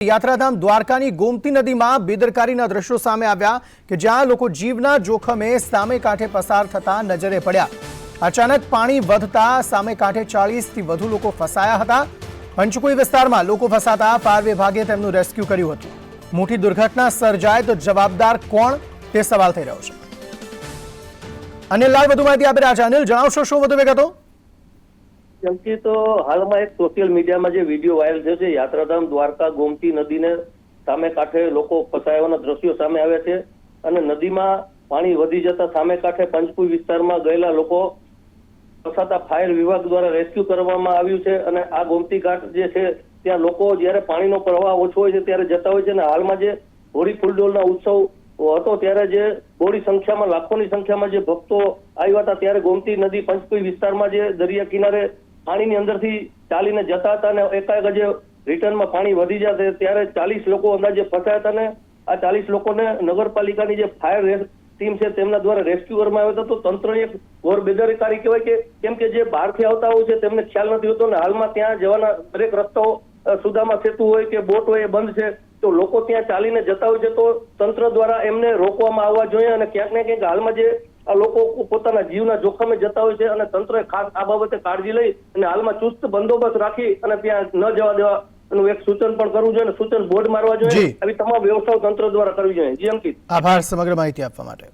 યાત્રાધામ દ્વારકાની ગોમતી નદીમાં બેદરકારીના દ્રશ્યો સામે આવ્યા કે જ્યાં લોકો જીવના જોખમે સામે કાંઠે પસાર થતા નજરે પડ્યા. અચાનક પાણી વધતા સામે કાંઠે ચાળીસથી વધુ લોકો ફસાયા હતા. પંચકુઈ વિસ્તારમાં લોકો ફસાતા ફાયર વિભાગે તેમનું રેસ્ક્યુ કર્યું હતું. મોટી દુર્ઘટના સર્જાય તો જવાબદાર કોણ તે સવાલ થઈ રહ્યો છે. અનિલ લાલ વધુ માહિતી આપી રહ્યા છે અનિલ, જણાવશો શું વધુ વિગતો? કેમ કે તો હાલમાં એક સોશિયલ મીડિયામાં જે વીડિયો વાયરલ થયો છે, યાત્રાધામ, દ્વારકા, ગોમતી નદીને સામે કાંઠે લોકો ફસાયાના દ્રશ્યો સામે આવ્યા છે અને નદીમાં પાણી વધી જતા સામે કાંઠે પંચપુર વિસ્તારમાં ગયેલા લોકો ફસાતા ફાયર વિભાગ દ્વારા રેસ્ક્યુ કરવામાં આવ્યું છે અને આ ગોમતી ઘાટ જે છે, ત્યાં લોકો જ્યારે પાણીનો પ્રવાહ ઓછો હોય છે ત્યારે જતા હોય છે અને હાલમાં જે હોળી ફૂલડોલના ઉત્સવ હતો ત્યારે જે બોડી સંખ્યામાં, લાખોની સંખ્યામાં જે ભક્તો આવ્યા હતા ત્યારે ગોમતી નદી પંચપુર વિસ્તારમાં જે દરિયા કિનારે પાણીની અંદરથી ચાલીને જતા હતા અને એકાએક જે રિટર્નમાં પાણી વધી જશે ત્યારે ચાલીસ લોકો અંદાજે ફસાયા હતા અને આ ચાલીસ લોકોને નગરપાલિકાની જે ફાયર ટીમ છે, તેમના દ્વારા રેસ્ક્યુ કરવામાં આવ્યો હતો. તો તંત્રની એક ઘોર બેદરકારી કહેવાય કે કેમ કે જે બહારથી આવતા હોય છે, તેમને ખ્યાલ નથી હોતો અને હાલમાં ત્યાં જવાના દરેક રસ્તાઓ સુદામાં સેતુ હોય કે બોટ હોય એ બંધ છે, તો લોકો ત્યાં ચાલીને જતા હોય છે. તો તંત્ર દ્વારા એમને રોકવામાં આવવા જોઈએ અને ક્યાંક ને ક્યાંક હાલમાં જે લોકો પોતાના જીવના જોખમે જતા હોય છે અને તંત્રએ ખાસ આ બાબતે કાળજી લઈ અને હાલમાં ચુસ્ત બંદોબસ્ત રાખી અને ત્યાં ન જવા દેવા નું એક સૂચન પણ કરવું જોઈએ અને સૂચન બોર્ડ મારવા જોઈએ આવી તમામ વ્યવસ્થાઓ તંત્ર દ્વારા કરવી જોઈએ. જી અંકિત. આભાર સમગ્ર માહિતી આપવા માટે.